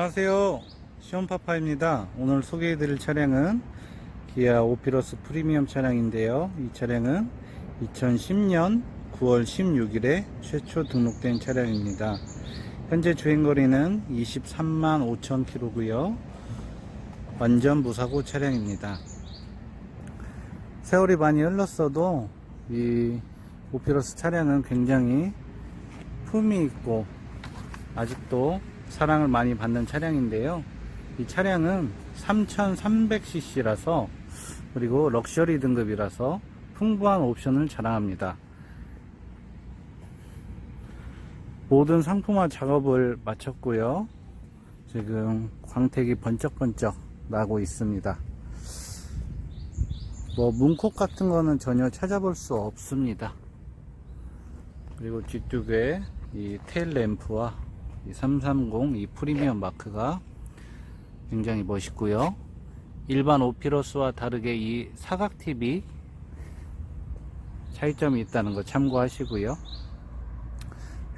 안녕하세요. 시온파파입니다. 오늘 소개해드릴 차량은 기아 오피러스 프리미엄 차량인데요. 이 차량은 2010년 9월 16일에 최초 등록된 차량입니다. 현재 주행거리는 23만 5천 킬로고요. 완전 무사고 차량입니다. 세월이 많이 흘렀어도 이 오피러스 차량은 굉장히 품이 있고 아직도 사랑을 많이 받는 차량인데요. 이 차량은 3300cc라서 그리고 럭셔리 등급이라서 풍부한 옵션을 자랑합니다. 모든 상품화 작업을 마쳤고요. 지금 광택이 번쩍번쩍 나고 있습니다. 뭐 문콕 같은 거는 전혀 찾아볼 수 없습니다. 그리고 뒤쪽에 이 테일 램프와 이 330 이 프리미엄 마크가 굉장히 멋있고요. 일반 오피러스와 다르게 이 사각 TV 차이점이 있다는 거 참고하시고요.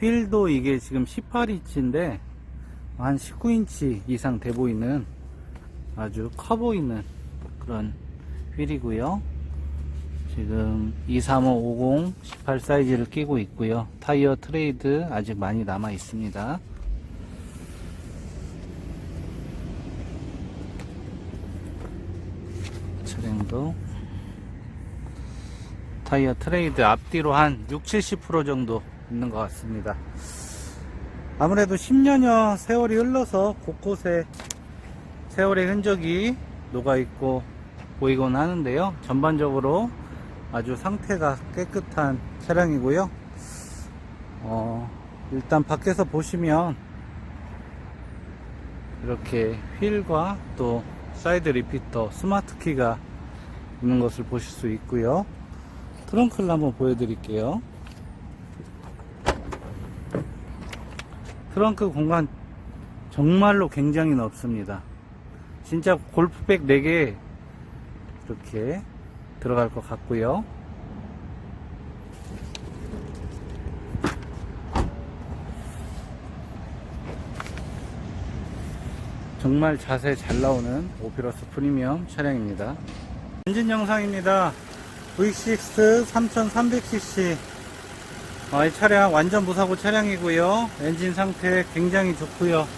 휠도 이게 지금 18인치인데 한 19인치 이상 돼 보이는 아주 커 보이는 그런 휠이고요. 지금 23550 18 사이즈를 끼고 있고요. 타이어 트레이드 아직 많이 남아 있습니다. 차량도 타이어 트레이드 앞뒤로 한 6, 70% 정도 있는 것 같습니다. 아무래도 10년여 세월이 흘러서 곳곳에 세월의 흔적이 녹아있고 보이곤 하는데요. 전반적으로 아주 상태가 깨끗한 차량이고요. 어, 일단 밖에서 보시면 이렇게 휠과 또 사이드 리피터, 스마트 키가 있는 것을 보실 수 있고요. 트렁크를 한번 보여드릴게요. 트렁크 공간 정말로 굉장히 넓습니다. 진짜 골프백 4개 이렇게 들어갈 것 같고요. 정말 자세 잘 나오는 오피러스 프리미엄 차량입니다. 엔진 영상입니다. V6 3300cc 어, 이 차량 완전 무사고 차량이고요. 엔진 상태 굉장히 좋고요.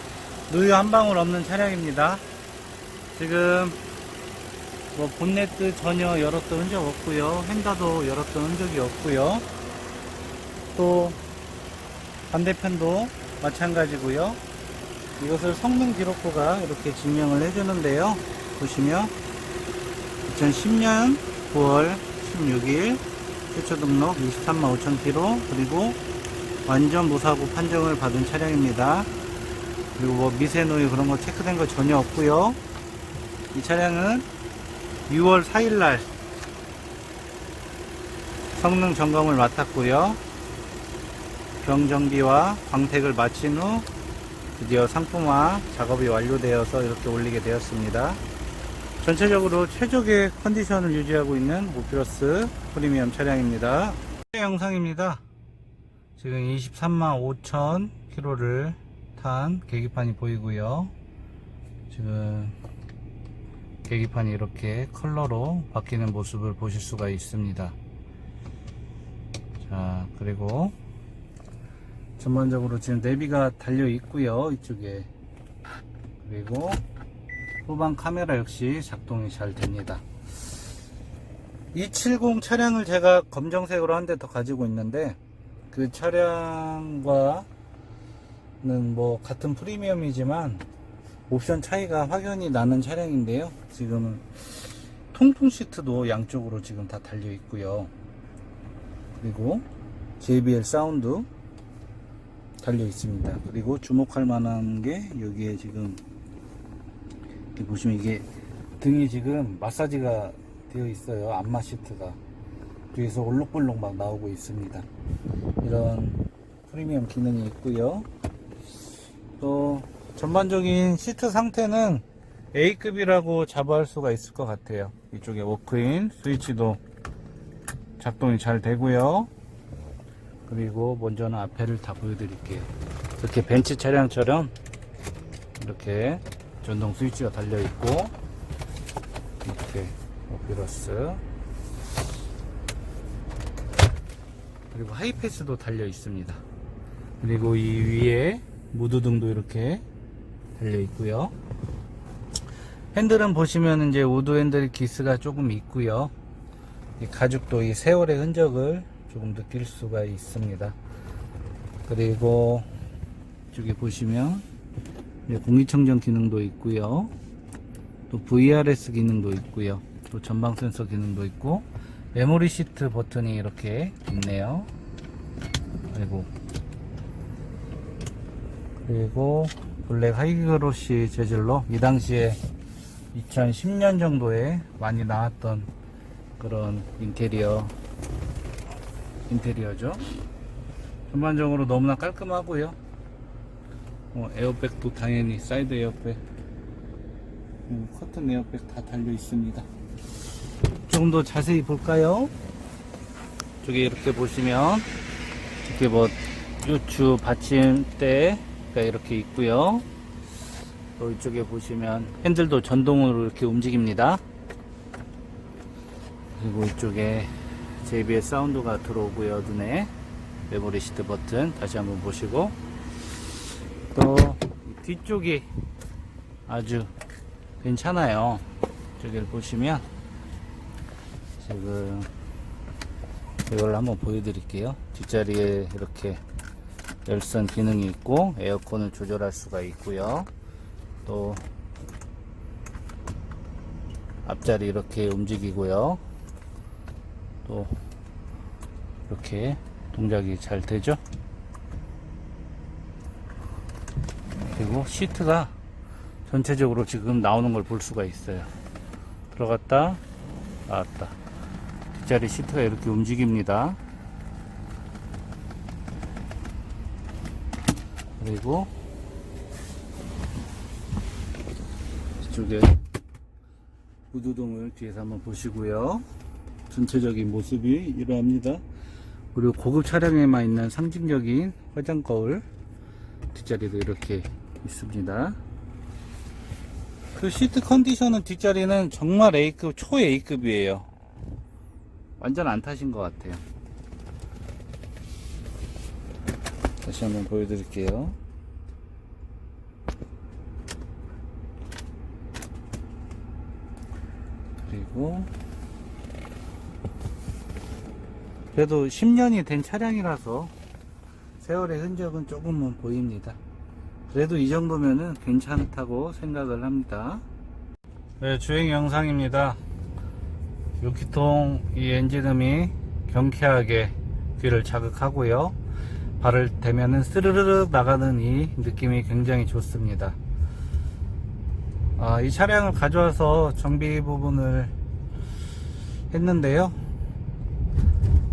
누유 한 방울 없는 차량입니다. 지금 뭐 본네트 전혀 열었던 흔적 없고요. 핸다도 열었던 흔적이 없고요. 또 반대편도 마찬가지고요. 이것을 성능 기록부가 이렇게 증명을 해주는데요. 보시면 2010년 9월 16일 최초 등록 23만 5천 킬로 그리고 완전 무사고 판정을 받은 차량입니다. 그리고 뭐 미세노유 그런 거 체크된 거 전혀 없고요. 이 차량은 6월 4일 날 성능 점검을 맡았고요. 병정비와 광택을 마친 후 드디어 상품화 작업이 완료되어서 이렇게 올리게 되었습니다. 전체적으로 최적의 컨디션을 유지하고 있는 오피러스 프리미엄 차량입니다. 영상입니다. 지금 23만 5천 킬로를 탄 계기판이 보이고요. 지금 계기판이 이렇게 컬러로 바뀌는 모습을 보실 수가 있습니다. 자, 그리고 전반적으로 지금 내비가 달려 있고요. 이쪽에. 그리고 후방 카메라 역시 작동이 잘 됩니다. 270 차량을 제가 검정색으로 한 대 더 가지고 있는데 그 차량과는 뭐 같은 프리미엄이지만 옵션 차이가 확연히 나는 차량인데요. 지금은 통풍 시트도 양쪽으로 지금 다 달려 있고요. 그리고 JBL 사운드 달려 있습니다. 그리고 주목할 만한 게 여기에 지금 여기 보시면 이게 등이 지금 마사지가 되어 있어요. 안마 시트가. 뒤에서 올록볼록 막 나오고 있습니다. 이런 프리미엄 기능이 있고요. 또 전반적인 시트 상태는 A급이라고 자부할 수가 있을 것 같아요. 이쪽에 워크인 스위치도 작동이 잘 되고요. 그리고 먼저는 앞에를 다 보여드릴게요. 이렇게 벤츠 차량처럼 이렇게 전동 스위치가 달려 있고 이렇게 오피러스 그리고 하이패스도 달려 있습니다. 그리고 이 위에 무드등도 이렇게 달려 있고요. 핸들은 보시면 이제 우드 핸들 기스가 조금 있고요. 이 가죽도 이 세월의 흔적을 조금 느낄 수가 있습니다. 그리고 이쪽에 보시면 공기청정 기능도 있고요. 또 VRS 기능도 있고요. 또 전방 센서 기능도 있고 메모리 시트 버튼이 이렇게 있네요. 그리고 그리고 블랙 하이그로시 재질로 이 당시에 2010년 정도에 많이 나왔던 그런 인테리어 인테리어죠. 전반적으로 너무나 깔끔하고요. 어, 에어백도 당연히 사이드 에어백, 음, 커튼 에어백 다 달려 있습니다. 조금 더 자세히 볼까요? 저기 이렇게 보시면 이렇게 뭐 요추 받침대 가 이렇게 있고요. 또 이쪽에 보시면 핸들도 전동으로 이렇게 움직입니다. 그리고 이쪽에 JBL 사운드가 들어오고요 눈에 메모리 시트 버튼 다시 한번 보시고 또 뒤쪽이 아주 괜찮아요. 저기를 보시면 지금 이걸 한번 보여드릴게요. 뒷자리에 이렇게 열선 기능이 있고 에어컨을 조절할 수가 있고요. 또 앞자리 이렇게 움직이고요. 또 이렇게 동작이 잘 되죠 그리고 시트가 전체적으로 지금 나오는 걸 볼 수가 있어요. 들어갔다 나왔다. 뒷자리 시트가 이렇게 움직입니다. 그리고 이쪽에 구두등을 뒤에서 한번 보시고요. 전체적인 모습이 이러합니다. 그리고 고급 차량에만 있는 상징적인 화장 거울 뒷자리도 이렇게 있습니다. 그 시트 컨디션은 뒷자리는 정말 A급, 초 A급이에요. 완전 안 타신 것 같아요. 다시 한번 보여드릴게요. 그리고 그래도 10년이 된 차량이라서 세월의 흔적은 조금은 보입니다. 그래도 이 정도면은 괜찮다고 생각을 합니다. 네, 주행 영상입니다. 6기통 이 엔진음이 경쾌하게 귀를 자극하고요. 발을 대면은 스르르륵 나가는 이 느낌이 굉장히 좋습니다. 아, 이 차량을 가져와서 정비 부분을 했는데요.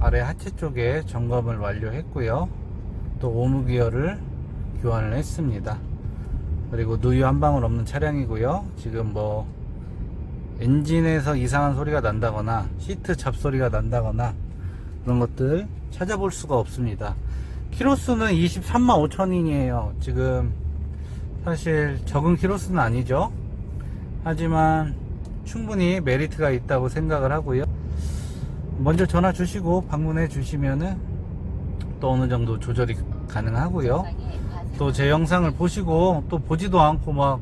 아래 하체 쪽에 점검을 완료했고요. 또 오무 기어를 교환을 했습니다. 그리고 누유 한 방울 없는 차량이고요. 지금 뭐 엔진에서 이상한 소리가 난다거나 시트 잡소리가 난다거나 그런 것들 찾아볼 수가 없습니다. 키로수는 23만 5천인이에요. 지금 사실 적은 키로수는 아니죠. 하지만 충분히 메리트가 있다고 생각을 하고요. 먼저 전화 주시고 방문해 주시면은 또 어느 정도 조절이 가능하고요. 또 제 영상을 보시고 또 보지도 않고 막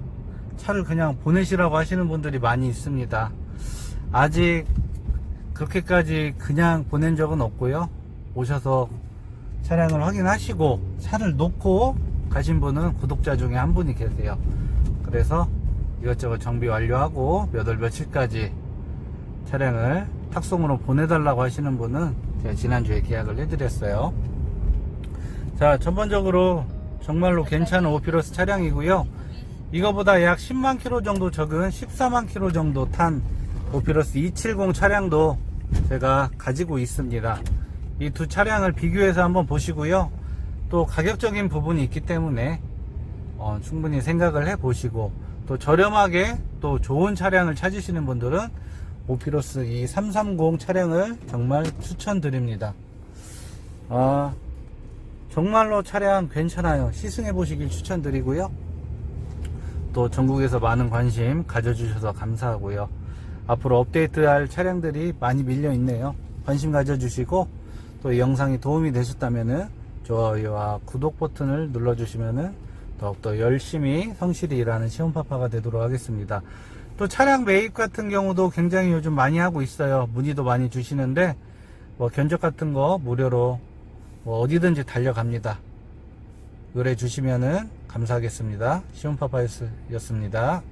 차를 그냥 보내시라고 하시는 분들이 많이 있습니다. 아직 그렇게까지 그냥 보낸 적은 없고요. 오셔서 차량을 확인하시고 차를 놓고 가신 분은 구독자 중에 한 분이 계세요. 그래서 이것저것 정비 완료하고 몇 월 며칠까지 차량을 탁송으로 보내달라고 하시는 분은 제가 지난주에 계약을 해드렸어요. 자, 전반적으로 정말로 괜찮은 오피러스 차량이고요. 이거보다 약 10만 킬로 정도 적은 14만 킬로 정도 탄 오피러스 270 차량도 제가 가지고 있습니다. 이 두 차량을 비교해서 한번 보시고요. 또 가격적인 부분이 있기 때문에 어, 충분히 생각을 해 보시고 또 저렴하게 또 좋은 차량을 찾으시는 분들은 오피러스 이 330 차량을 정말 추천드립니다. 아, 정말로 차량 괜찮아요. 시승해 보시길 추천드리고요. 또 전국에서 많은 관심 가져주셔서 감사하고요. 앞으로 업데이트할 차량들이 많이 밀려 있네요. 관심 가져주시고 또 이 영상이 도움이 되셨다면은 좋아요와 구독 버튼을 눌러주시면은 더욱더 열심히 성실히 일하는 시온파파가 되도록 하겠습니다. 또 차량 매입 같은 경우도 굉장히 요즘 많이 하고 있어요. 문의도 많이 주시는데 뭐 견적 같은 거 무료로 뭐 어디든지 달려갑니다. 의뢰 주시면은 감사하겠습니다. 시온파파였습니다.